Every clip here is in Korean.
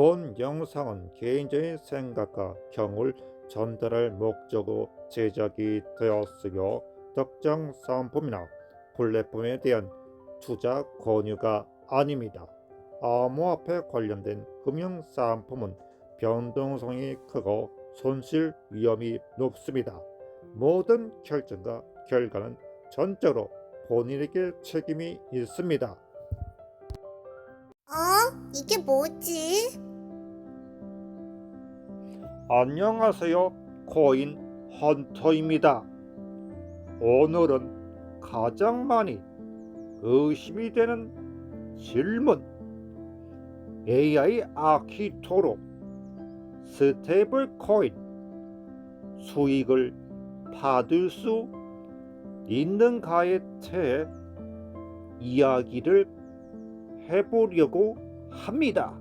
본 영상은 개인적인 생각과 경을 전달할 목적으로 제작이 되었으며 특정 상품이나 플랫폼에 대한 투자 권유가 아닙니다. 암호화폐 관련된 금융 상품은 변동성이 크고 손실 위험이 높습니다. 모든 결정과 결과는 전적으로 본인에게 책임이 있습니다. 어? 이게 뭐지? 안녕하세요. 코인 헌터입니다. 오늘은 가장 많이 의심이 되는 질문. AI 아키토로 스테이블 코인 수익을 받을 수 있는가에 대해 이야기를 해보려고 합니다.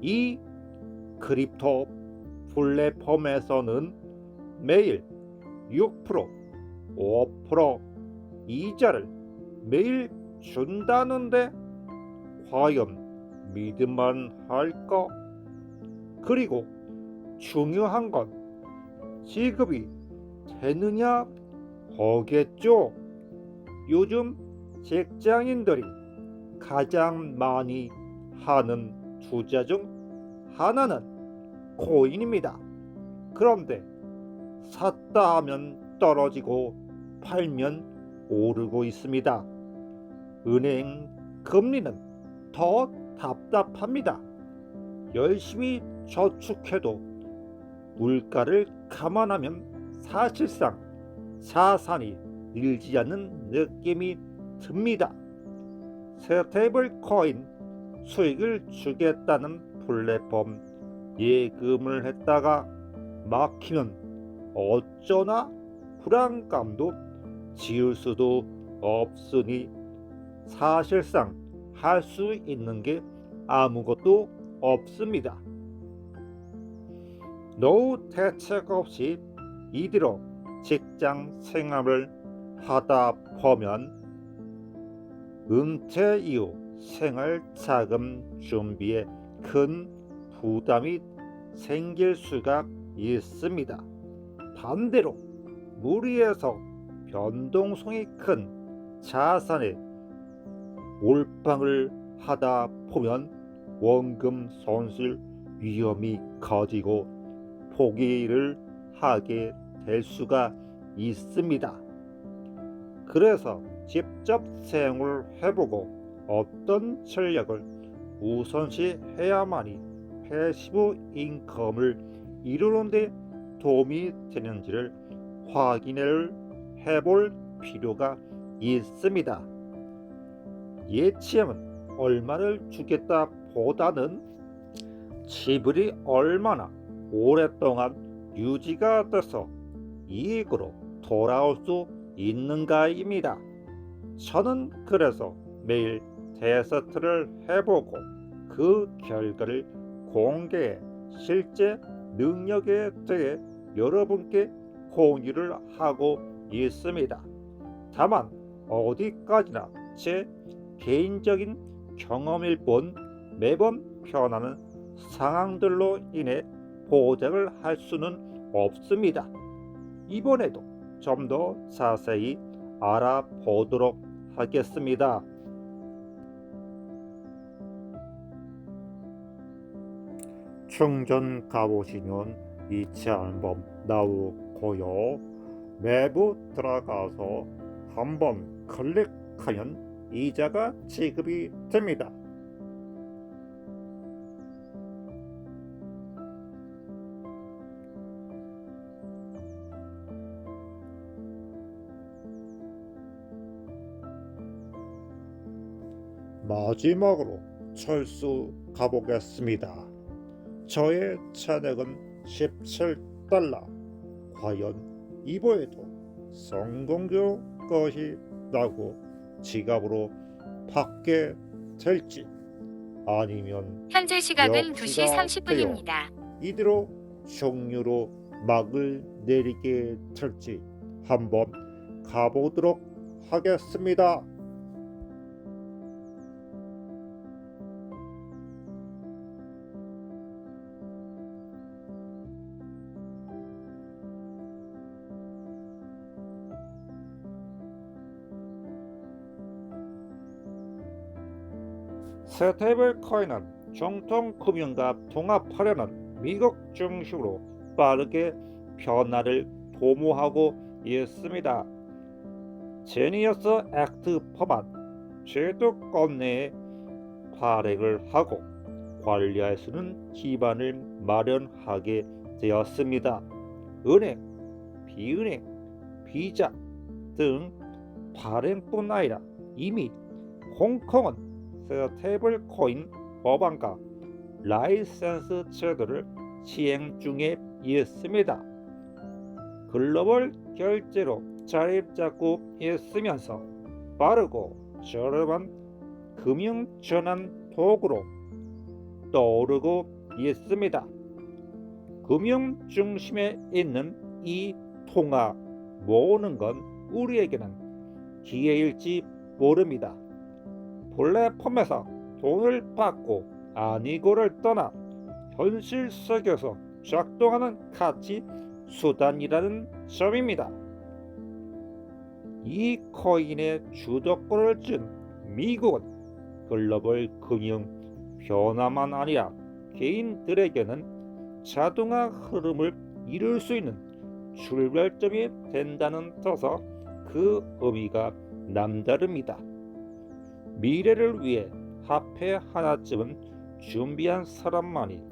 이 크립토 플랫폼에서는 매일 6%, 5% 이자를 매일 준다는데 과연 믿을만 할까? 그리고 중요한 건 지급이 되느냐 거겠죠. 요즘 직장인들이 가장 많이 하는 투자 중 하나는 코인입니다. 그런데 샀다 하면 떨어지고 팔면 오르고 있습니다. 은행 금리는 더 답답합니다. 열심히 저축해도 물가를 감안하면 사실상 자산이 늘지 않는 느낌이 듭니다. 스테이블 코인 수익을 주겠다는 플랫폼 예금을 했다가 막히면 어쩌나 불안감도 지울 수도 없으니 사실상 할 수 있는 게 아무것도 없습니다. 노후 대책 없이 이대로 직장 생활을 하다 보면 은퇴 이후 생활 자금 준비에 큰 부담이 생길 수가 있습니다. 반대로 무리해서 변동성이 큰 자산에 몰빵을 하다 보면 원금 손실 위험이 커지고 포기를 하게 될 수가 있습니다. 그래서 직접 사용을 해보고 어떤 전략을 우선시 해야만이 패시브 인컴을 이루는데 도움이 되는지를 확인을 해볼 필요가 있습니다. 예치하면 얼마를 주겠다 보다는 지불이 얼마나 오랫동안 유지가 돼서 이익으로 돌아올 수 있는가입니다. 저는 그래서 매일 테스트를 해보고 그 결과를 공개해 실제 능력에 대해 여러분께 공유를 하고 있습니다. 다만 어디까지나 제 개인적인 경험일 뿐 매번 변하는 상황들로 인해 보장을 할 수는 없습니다. 이번에도 좀 더 자세히 알아보도록 하겠습니다. 충전 가보시면 이체 앨범 나오고요. 매부 들어가서 한번 클릭하면 이자가 지급이 됩니다. 마지막으로 철수 가보겠습니다. 저의 차액은 17달러. 과연 이번에도 성공될 것이 라고 지갑으로 받게 될지 아니면 현재 시각은 2시 역시나 30분입니다. 이대로 종류로 막을 내리게 될지 한번 가보도록 하겠습니다. 스테이블 코인은 정통 금융과 통합하려는 미국 중심으로 빠르게 변화를 도모하고 있습니다. 제니어스 액트 법안 제도권 내에 발행을 하고 관리할 수 있는 기반을 마련하게 되었습니다. 은행, 비은행, 비자 등 발행뿐 아니라 이미 홍콩은 스테이블 코인 법안과 라이센스 제도를 시행 중에 있습니다. 글로벌 결제로 자리 잡고 있으면서 빠르고 저렴한 금융 전환 도구로 떠오르고 있습니다. 금융 중심에 있는 이 통화 모으는 건 우리에게는 기회일지 모릅니다. 플랫폼에서 돈을 받고 아니고를 떠나 현실 세계에서 작동하는 가치 수단이라는 점입니다. 이 코인의 주도권을 쥔 미국은 글로벌 금융 변화만 아니라 개인들에게는 자동화 흐름을 이룰 수 있는 출발점이 된다는 뜻서 그 의미가 남다릅니다. 미래를 위해 화폐 하나쯤은 준비한 사람만이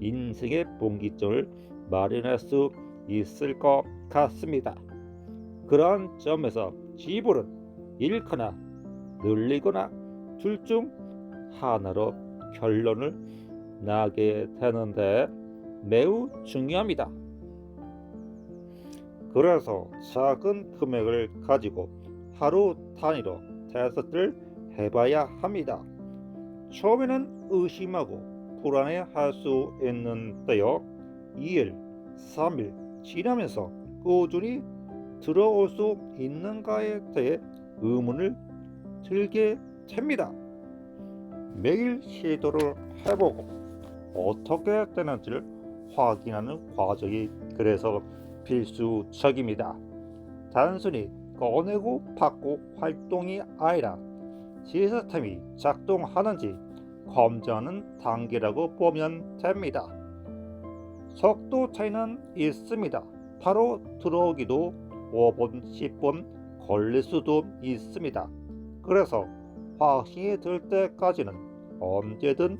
인생의 본기점을 마련할 수 있을 것 같습니다. 그러한 점에서 지불은 잃거나 늘리거나 둘 중 하나로 결론을 나게 되는데 매우 중요합니다. 그래서 작은 금액을 가지고 하루 단위로 테스트를 해봐야 합니다. 처음에는 의심하고 불안해할 수 있는데요. 2일, 3일 지나면서 꾸준히 들어올 수 있는가에 대해 의문을 들게 됩니다. 매일 시도를 해보고 어떻게 되는지를 확인하는 과정이 그래서 필수적입니다. 단순히 꺼내고 받고 활동이 아니라 시스템이 작동하는지 검증하는 단계라고 보면 됩니다. 속도 차이는 있습니다. 바로 들어오기도 5분, 10분 걸릴 수도 있습니다. 그래서 확신이 들 때까지는 언제든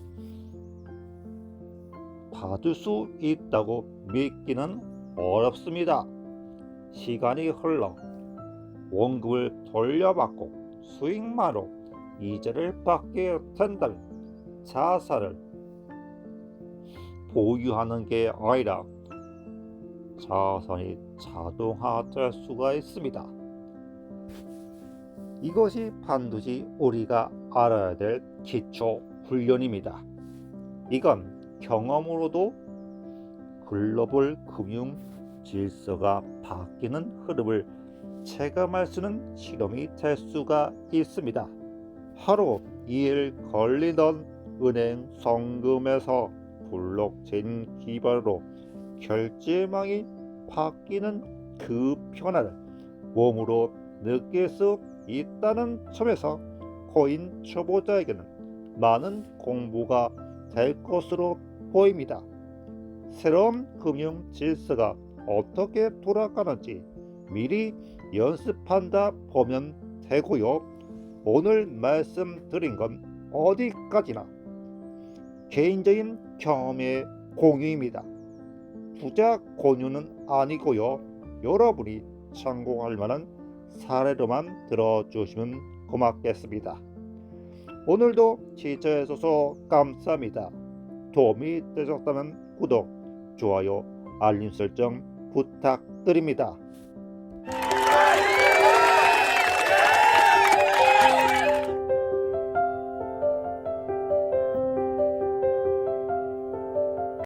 받을 수 있다고 믿기는 어렵습니다. 시간이 흘러 원금을 돌려받고 수익만으로 이자를 받게 된다면 자산을 보유하는 게 아니라 자산이 자동화될 수가 있습니다. 이것이 반드시 우리가 알아야 될 기초 훈련입니다. 이건 경험으로도 글로벌 금융 질서가 바뀌는 흐름을 체감할 수 있는 실험이 될 수가 있습니다. 하루 2일 걸리던 은행 성금에서 블록체인 기반으로 결제망이 바뀌는 그 변화를 몸으로 느낄 수 있다는 점에서 코인 초보자에게는 많은 공부가 될 것으로 보입니다. 새로운 금융 질서가 어떻게 돌아가는지 미리 연습한다 보면 되고요. 오늘 말씀드린 건 어디까지나 개인적인 경험의 공유입니다. 부자 권유는 아니고요. 여러분이 참고할 만한 사례로만 들어주시면 고맙겠습니다. 오늘도 지켜주셔서 감사합니다. 도움이 되셨다면 구독, 좋아요, 알림 설정 부탁드립니다.